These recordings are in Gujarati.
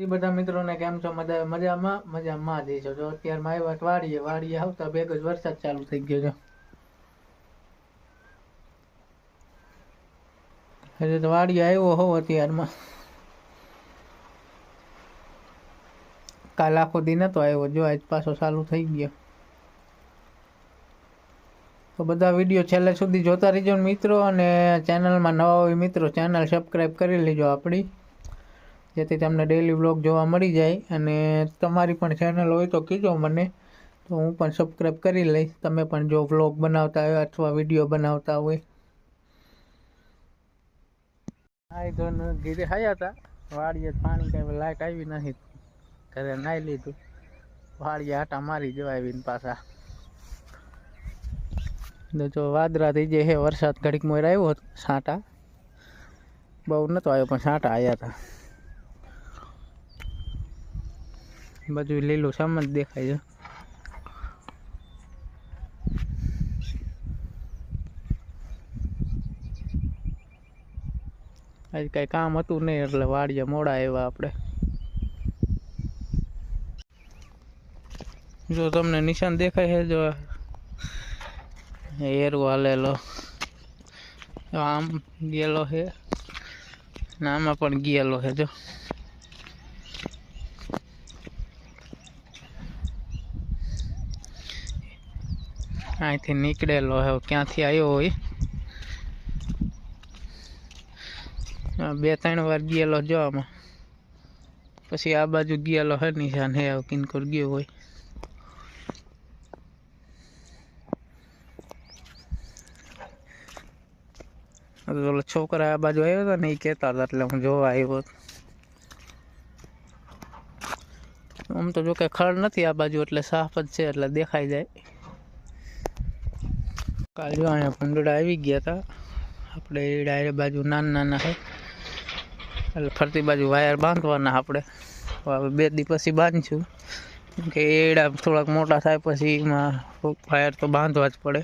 એ બધા મિત્રોને કેમ છો? મજા મજામાં? મજામાં જ છો. જો અત્યારમાં આવ્યા વાડીએ વાડીએ આવતા ભેગો જ વરસાદ ચાલુ થઈ ગયો છે. હજી તો વાડીએ આવ્યો હોવ અત્યારમાં. કાલ આખો દી નતો આવ્યો. જો આજ પાછો ચાલુ થઈ ગયો. તો બધા વીડિયો છેલ્લે સુધી જોતા રહેજો મિત્રો, અને ચેનલમાં નવા હોય મિત્રો ચેનલ સબસ્ક્રાઈબ કરી લેજો આપણી. જેથી તમને ડેલી વ્લોગ જોવા મળી જાય અને તમારી પણ ચેનલ હોય તો કીજો મને. તો હું પણ સબસ્ક્રાઈબ કરી લઈશ. તમે પણ જો વ્લોગ બનાવતા હોય અથવા વીડિયો બનાવતા હોય. નાઈ ધોઈને ઘીરે ખાયા હતા. વાડીએ પાણી કાંઈ લાઇટ આવી નથી ઘરે નાઈ લીધું. વાડીએ આટા મારી જવા આવીને પાછા. જો વાદરા થઈ જાય હે વરસાદ ઘડીક મોર આવ્યો હતો. છાંટા. બહુ નતો આવ્યો, પણ છાંટા આવ્યા હતા. બધું લીલું સામ જ દેખાય છે. આજ કઈ કામ હતું નહીં એટલે વાડીએ મોડા આવ્યા આપણે. જો તમને નિશાન દેખાય છે, જો એરો હાલેલો. આમ ગયેલો છે ને આમાં પણ ગયેલો છે, જો. અહીંથી નીકળેલો હે, ક્યાંથી આવ્યો હોય? બે ત્રણ વાર ગયેલો જો આમાં. પછી આ બાજુ ગયેલો હે નિશાન, હે કિનકોર ગયો હોય. ઓલો છોકરા આ બાજુ આવ્યો હતો ને એ કહેતા હતા એટલે હું જોવા આવ્યો હતો. આમ તો જો કે ખડ નથી આ બાજુ, એટલે સાફ જ છે, એટલે દેખાઈ જાય. કાલ અહીંયા ભૂંડડા આવી ગયા હતા આપણે ડાયરે બાજુ નાના નાના છે. એટલે ફરતી બાજુ વાયર બાંધવાના આપણે. હવે બે દી પછી બાંધશું. કે એડા થોડાક મોટા થાય પછી એમાં વાયર તો બાંધવા જ પડે.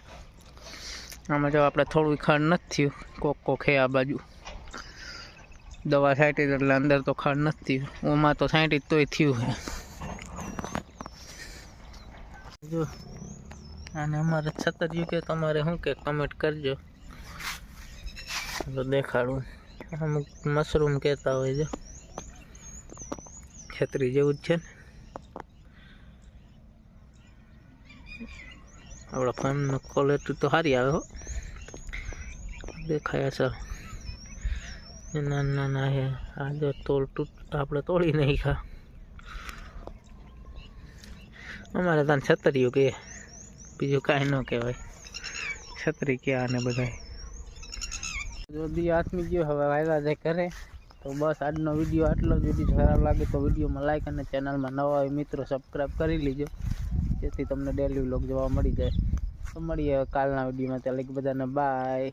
આમાં જો આપણે થોડું ખાંડ નથી થયું. કોક કોક હે આ બાજુ. દવા છાંટી એટલે અંદર તો ખાંડ નથી થયું. ઓમાં તો છાંટી તોય થયું છે. જો અને અમારે છતરિયું કે તમારે શું કે કમેન્ટ કરજો. તો દેખાડું. અમુક મશરૂમ કહેતા હોય છે. છત્રી જેવું જ છે ને. આપણા ફોનનો ક્વોલિટી તો સારી આવે હો. દેખાય સર નાના નાના હે આ જો તોલ તૂટ આપણે તોડી નહીં ખા અમારે ત્યાં છતરિયું કે. બીજું કાંઈ ન કહેવાય. છત્રી ક્યાં આને બધા જો બી આત્મી ગયો, હવે આવ્યા જાય કરે તો બસ આજનો વીડિયો આટલો જ. વીડિયો સારો લાગે તો વિડીયોમાં લાઈક અને ચેનલમાં નવા હોય મિત્રો સબસ્ક્રાઈબ કરી લીજો. જેથી તમને ડેલી વ્લોગ જોવા મળી જાય. તો મળીએ કાલના વિડીયોમાં. ત્યાં બધાને બાય